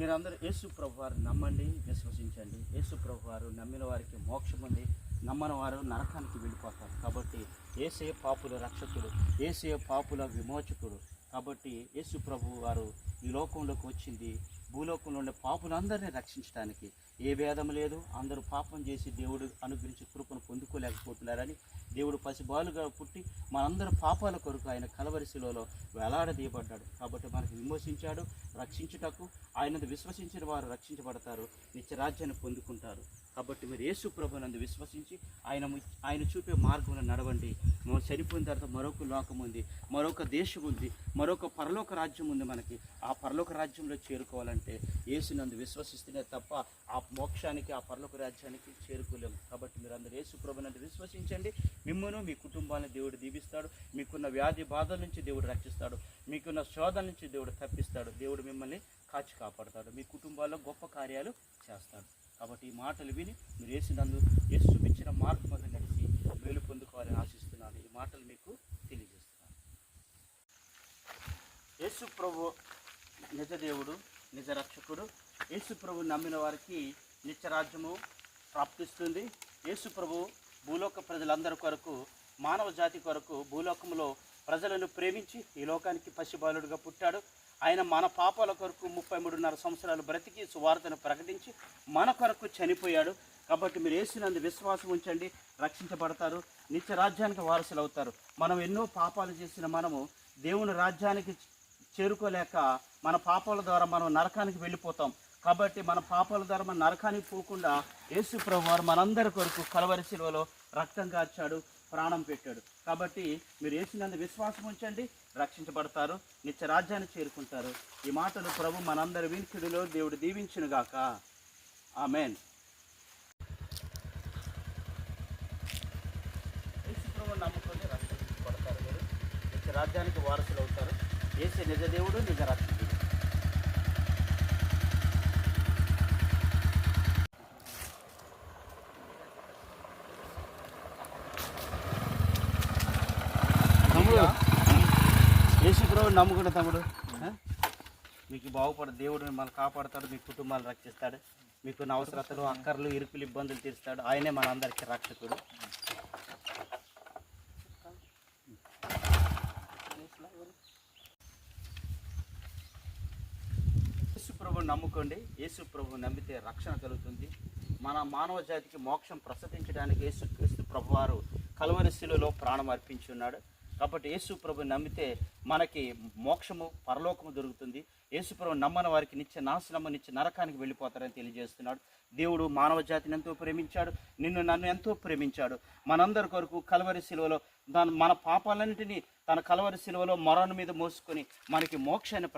మీరందరూ యేసు ప్రభు వారు నమ్మండి విశ్వసించండి. యేసు ప్రభు వారు నమ్మిన వారికి మోక్షం ఉంది. నమ్మని వారు నరకానికి వెళ్ళిపోతారు. కాబట్టి ఏసే పాపుల రక్షకుడు ఏసే పాపుల విమోచకుడు. కాబట్టి యేసు ప్రభు వారు ఈ లోకంలోకి వచ్చింది. భూలోకంలో ఉండే పాపులందరినీ రక్షించడానికి ఏ భేదం లేదు. అందరూ పాపం చేసి దేవుడు అనుగ్రహించి కృపను పొందుకోలేకపోతున్నారని దేవుడు పసిబాలుగా పుట్టి మనందరూ పాపాల కొరకు ఆయన కలవరి వేలాడదీయబడ్డాడు. కాబట్టి మనకు విమోచించాడు రక్షించుటకు ఆయన విశ్వసించిన వారు రక్షించబడతారు నిత్యరాజ్యాన్ని పొందుకుంటారు. కాబట్టి మీరు యేసు ప్రభునందు విశ్వసించి ఆయన ఆయన చూపే మార్గంలో నడవండి. మనం చనిపోయిన తర్వాత మరొక లోకం ఉంది మరొక దేశం ఉంది మరొక పరలోక రాజ్యం ఉంది మనకి. ఆ పరలోక రాజ్యంలో చేరుకోవాలంటే యేసునందు విశ్వసిస్తేనే తప్ప ఆ మోక్షానికి ఆ పరలోక రాజ్యానికి చేరుకోలేము. కాబట్టి మీరు అందరూ యేసు ప్రభునందు విశ్వసించండి. మిమ్మల్ని మీ కుటుంబాన్ని దేవుడు దీవిస్తాడు. మీకున్న వ్యాధి బాధల నుంచి దేవుడు రక్షిస్తాడు. మీకున్న శోధన నుంచి దేవుడు తప్పిస్తాడు. దేవుడు మిమ్మల్ని కాచి కాపాడతాడు. మీ కుటుంబాల్లో గొప్ప కార్యాలు చేస్తాడు. కాబట్టి ఈ మాటలు విని మీరు వేసినందు యేసు చూపించిన మార్గం మీద నడిచి మేలు పొందుకోవాలని ఆశిస్తున్నాను. ఈ మాటలు మీకు తెలియజేస్తున్నాను. యేసు ప్రభు నిజ దేవుడు నిజ రక్షకుడు. యేసు ప్రభు నమ్మిన వారికి నిత్యరాజ్యము ప్రాప్తిస్తుంది. యేసు ప్రభు భూలోక ప్రజలందరి కొరకు మానవ జాతి కొరకు భూలోకంలో ప్రజలను ప్రేమించి ఈ లోకానికి పసిబాలుడుగా పుట్టాడు. ఆయన మన పాపాల కొరకు ముప్పై మూడున్నర సంవత్సరాలు బ్రతికి సువార్తను ప్రకటించి మన కొరకు చనిపోయాడు. కాబట్టి మీరు వేసినందు విశ్వాసం ఉంచండి రక్షించబడతారు నిత్య రాజ్యానికి వారసులు అవుతారు మనం ఎన్నో పాపాలు చేసిన మనము దేవుని రాజ్యానికి చేరుకోలేక మన పాపాల ద్వారా మనం నరకానికి వెళ్ళిపోతాం. కాబట్టి మన పాపాల ద్వారా మన నరకానికి పోకుండా యేసు ప్రభు వారు మనందరి కొరకు కలవరి శిలువలో రక్తం కార్చాడు ప్రాణం పెట్టాడు. కాబట్టి మీరు వేసినందు విశ్వాసం ఉంచండి రక్షించబడతారు నిత్య రాజ్యాన్ని చేరుకుంటారు. ఈ మాటలు ప్రభు మనందరి వినికిడిలో దేవుడు దీవించునుగాక. ఆమెన్. యేసు నమ్ముకొని రక్షించబడతారు మీరు. నిత్య రాజ్యానికి వారసులు అవుతారు ఏసే నిజ దేవుడు నిజ రక్షణ తమ్ముడు యేసు ప్రభు నమ్ముకున్న తమ్ముడు. మీకు బాగుపడ దేవుడు మిమ్మల్ని కాపాడుతాడు మీ కుటుంబాలు రక్షిస్తాడు మీకు అవసరతలు అక్కర్లు ఇరుకులు ఇబ్బందులు తీరుస్తాడు. ఆయనే మన అందరికీ రక్షకుడు. యేసు ప్రభు నమ్ముకోండి. యేసు ప్రభు నమ్మితే రక్షణ కలుగుతుంది. మన మానవ జాతికి మోక్షం ప్రసాదించడానికి యేసుక్రీస్తు ప్రభువారు కలువరి శిలువలో ప్రాణం అర్పించి ఉన్నాడు. కాబట్టి యేసు ప్రభు నమ్మితే మనకి మోక్షము పరలోకము దొరుకుతుంది. యేసు ప్రభు నమ్మని వారికి నిత్య నాశనము నిత్య నరకానికి వెళ్ళిపోతారని తెలియజేస్తున్నాడు. దేవుడు మానవ జాతిని ఎంతో ప్రేమించాడు. నిన్ను నన్ను ఎంతో ప్రేమించాడు. మనందరి కొరకు కలవరి శిలువలో దాని మన పాపాలన్నింటినీ తన కలవరి శిలువలో మరణం మీద మోసుకొని మనకి మోక్షాన్ని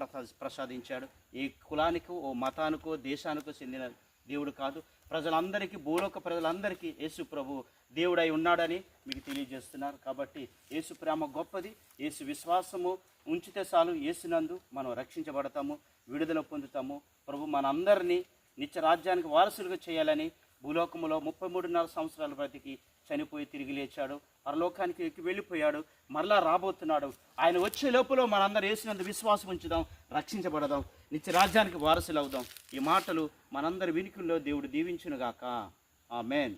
ప్రసాదించాడు. ఏ కులానికో ఓ మతానికో దేశానికో చెందిన దేవుడు కాదు. ప్రజలందరికీ భూలోక ప్రజలందరికీ యేసు ప్రభు దేవుడై ఉన్నాడని మీకు తెలియజేస్తున్నారు. కాబట్టి యేసు ప్రేమ గొప్పది. యేసు విశ్వాసము ఉంచితే చాలు. యేసునందు మనం రక్షించబడతాము విడుదల పొందుతాము. ప్రభు మనందరినీ నిత్య రాజ్యానికి వారసులుగా చేయాలని భూలోకములో ముప్పై మూడున్నర సంవత్సరాల బ్రతికి చనిపోయి తిరిగి లేచాడు. పరలోకానికి ఎక్కి వెళ్ళిపోయాడు. మరలా రాబోతున్నాడు. ఆయన వచ్చే లోపల మనందరూ వేసినంత విశ్వాసం ఉంచుదాం రక్షించబడదాం నిత్య రాజ్యానికి వారసులు అవుదాం ఈ మాటలు మనందరి వినికిల్లో దేవుడు దీవించునుగాక. మెయిన్